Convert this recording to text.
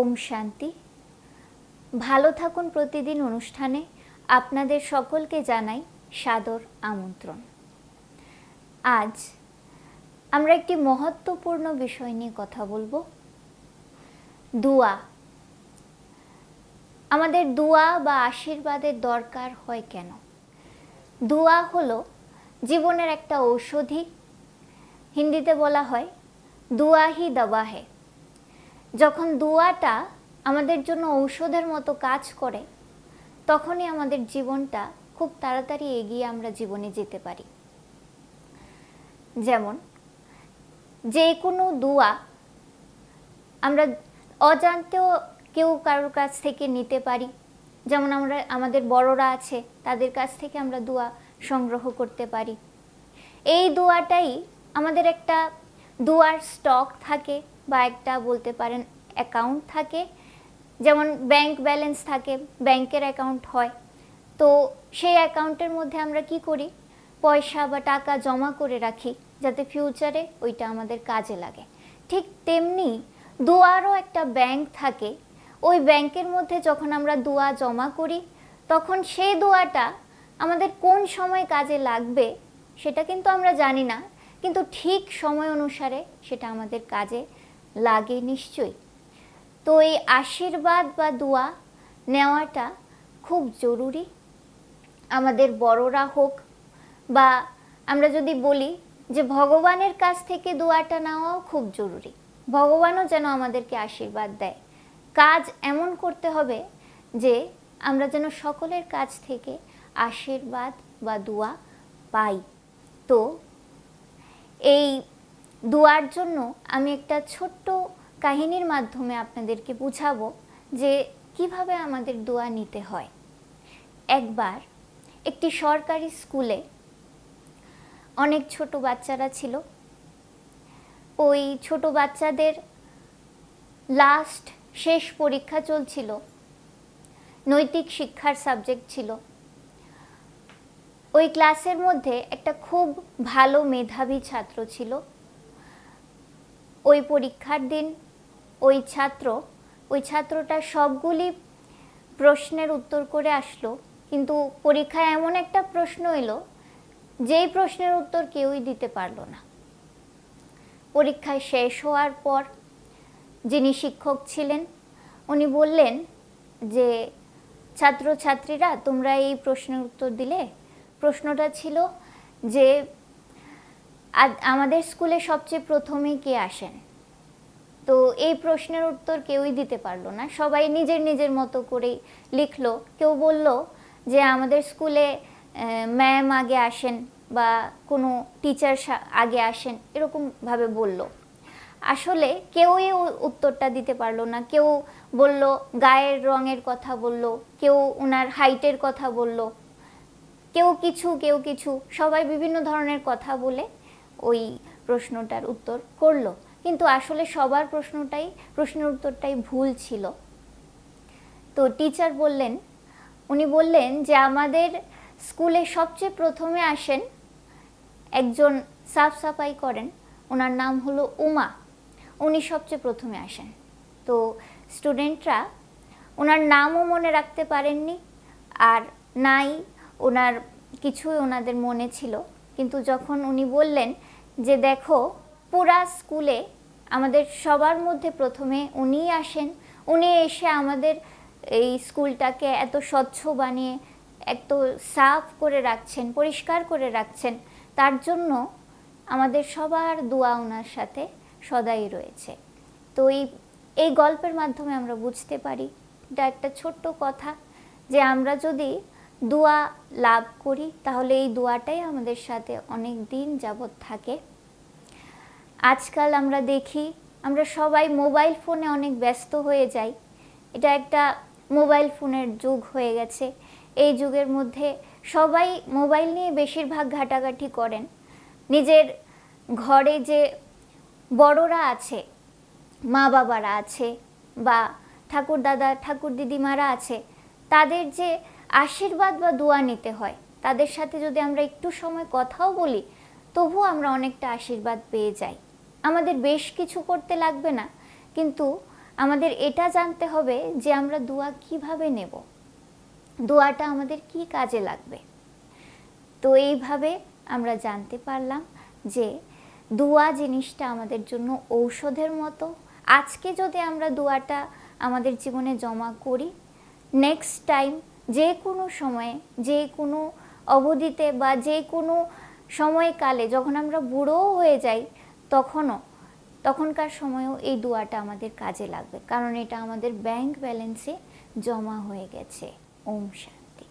ওম শান্তি। ভালো থাকুন প্রতিদিন অনুষ্ঠানে। আপনাদের সকলকে জানাই সাদর আমন্ত্রণ। আজ আমরা একটি মহত্বপূর্ণ বিষয় নিয়ে কথা বলব। দুয়া। আমাদের দুয়া বা আশীর্বাদের দরকার হয় কেন? দুয়া হলো জীবনের একটা ঔষধি। হিন্দিতে বলা হয় দুয়া হি দবা হে যখন দুয়াটা আমাদের জন্য ঔষধের মতো কাজ করে, তখনই আমাদের জীবনটা খুব তাড়াতাড়ি এগিয়ে আমরা জীবনে যেতে পারি। যেমন, যে কোনো দুয়া আমরা অজান্তেও কেউ কারোর কাছ থেকে নিতে পারি। যেমন আমরা, আমাদের বড়রা আছে, তাদের কাছ থেকে আমরা দোয়া সংগ্রহ করতে পারি। এই দোয়াটাই আমাদের একটা দোয়ার স্টক থাকে। বা একটা বলতে পারেন অ্যাকাউন্ট থাকে। যেমন ব্যাংক ব্যালেন্স থাকে, ব্যাংকের অ্যাকাউন্ট হয়। তো সেই অ্যাকাউন্টের মধ্যে আমরা কি করি? পয়সা বা টাকা জমা করে রাখি, যাতে ফিউচারে ওইটা আমাদের কাজে লাগে। ঠিক তেমনি দোয়ারও একটা ব্যাংক থাকে। ওই ব্যাংকের মধ্যে যখন আমরা দোয়া জমা করি, তখন সেই দোয়াটা আমাদের কোন সময় কাজে লাগবে সেটা কিন্তু আমরা জানি না। কিন্তু ঠিক সময় অনুসারে সেটা আমাদের কাজে লাগে নিশ্চয়ই। তো এই আশীর্বাদ বা দোয়া নেওয়াটা খুব জরুরি। আমাদের বড়রা হোক বা আমরা যদি বলি যে ভগবানের কাছ থেকে দোয়াটা নেওয়াও খুব জরুরি। ভগবানও যেন আমাদেরকে আশীর্বাদ দেয়। কাজ এমন করতে হবে যে আমরা যেন সকলের কাছ থেকে আশীর্বাদ বা দোয়া পাই। তো এই দোয়ার জন্য আমি একটা ছোট্ট কাহিনীর মাধ্যমে আপনাদেরকে বুঝাবো যে কীভাবে আমাদের দোয়া নিতে হয়। একবার একটি সরকারি স্কুলে অনেক ছোট বাচ্চারা ছিল। ওই ছোট বাচ্চাদের লাস্ট শেষ পরীক্ষা চলছিল। নৈতিক শিক্ষার সাবজেক্ট ছিল। ওই ক্লাসের মধ্যে একটা খুব ভালো মেধাবী ছাত্র ছিল। ওই পরীক্ষার দিন ওই ছাত্র, ওই ছাত্রটা সবগুলি প্রশ্নের উত্তর করে আসলো। কিন্তু পরীক্ষায় এমন একটা প্রশ্ন এলো, যেই প্রশ্নের উত্তর কেউই দিতে পারল না। পরীক্ষায় শেষ হওয়ার পর যিনি শিক্ষক ছিলেন, উনি বললেন যে, ছাত্রছাত্রীরা, তোমরা এই প্রশ্নের উত্তর দিলে? প্রশ্নটা ছিল যে আমাদের স্কুলে সবচেয়ে প্রথমে কে আসেন? তো এই প্রশ্নের উত্তর কেউই দিতে পারল না। সবাই নিজের নিজের মতো করেই লিখলো। কেউ বলল যে আমাদের স্কুলে ম্যাম আগে আসেন বা কোনো টিচার আগে আসেন এরকমভাবে বলল। আসলে কেউই উত্তরটা দিতে পারল না। কেউ বলল গায়ের রঙের কথা বলল, কেউ ওনার হাইটের কথা বলল, কেউ কিছু কেউ কিছু। সবাই বিভিন্ন ধরনের কথা বলে ওই প্রশ্নটার উত্তর করল। কিন্তু আসলে সবার প্রশ্নটাই, প্রশ্নের উত্তরটাই ভুল ছিল। তো টিচার বললেন, উনি বললেন যে আমাদের স্কুলে সবচেয়ে প্রথমে আসেন একজন সাফ সাফাই করেন, ওনার নাম হলো উমা। উনি সবচেয়ে প্রথমে আসেন। তো স্টুডেন্টরা ওনার নামও মনে রাখতে পারেননি, আর নাই, ওনার কিছুই ওনাদের মনে ছিল। কিন্তু যখন উনি বললেন যে দেখো, পুরা স্কুলে আমাদের সবার মধ্যে প্রথমে উনিই আসেন। উনি এসে আমাদের এই স্কুলটাকে এত স্বচ্ছ বানিয়ে, এত সাফ করে রাখছেন, পরিষ্কার করে রাখছেন, তার জন্য আমাদের সবার দোয়া ওনার সাথে সদাই রয়েছে। তো এই এই গল্পের মাধ্যমে আমরা বুঝতে পারি, এটা একটা ছোট্ট কথা যে আমরা যদি দোয়া লাভ করি, তাহলে এই দোয়াটাই আমাদের সাথে অনেক দিন যাবৎ থাকে। আজকাল আমরা দেখি, আমরা সবাই মোবাইল ফোনে অনেক ব্যস্ত হয়ে যাই। এটা একটা মোবাইল ফোনের যুগ হয়ে গেছে। এই যুগের মধ্যে সবাই মোবাইল নিয়ে বেশিরভাগ ঘাটাঘাটি করেন। নিজের ঘরে যে বড়রা আছে, মা বাবারা আছে বা ঠাকুর দাদা ঠাকুর দিদিমারা আছে, তাদের যে আশীর্বাদ বা দোয়া নিতে হয়। তাদের সাথে যদি আমরা একটু সময় কথাও বলি, তবুও আমরা অনেকটা আশীর্বাদ পেয়ে যাই। আমাদের বেশ কিছু করতে লাগবে না, কিন্তু আমাদের এটা জানতে হবে যে আমরা দোয়া কীভাবে নেব। দোয়াটা আমাদের কি কাজে লাগবে? তো এইভাবে আমরা জানতে পারলাম যে দোয়া জিনিসটা আমাদের জন্য ঔষধের মতো। আজকে যদি আমরা দোয়াটা আমাদের জীবনে জমা করি নেক্সট টাইম যে কোনো সময়ে, যে কোনো অবধিতে বা যে কোনো সময়কালে যখন আমরা বুড়োও হয়ে যাই, তখনও, তখনকার সময়েও এই দোয়াটা আমাদের কাজে লাগবে। কারণ এটা আমাদের ব্যাংক ব্যালেন্সে জমা হয়ে গেছে। ওম শান্তি।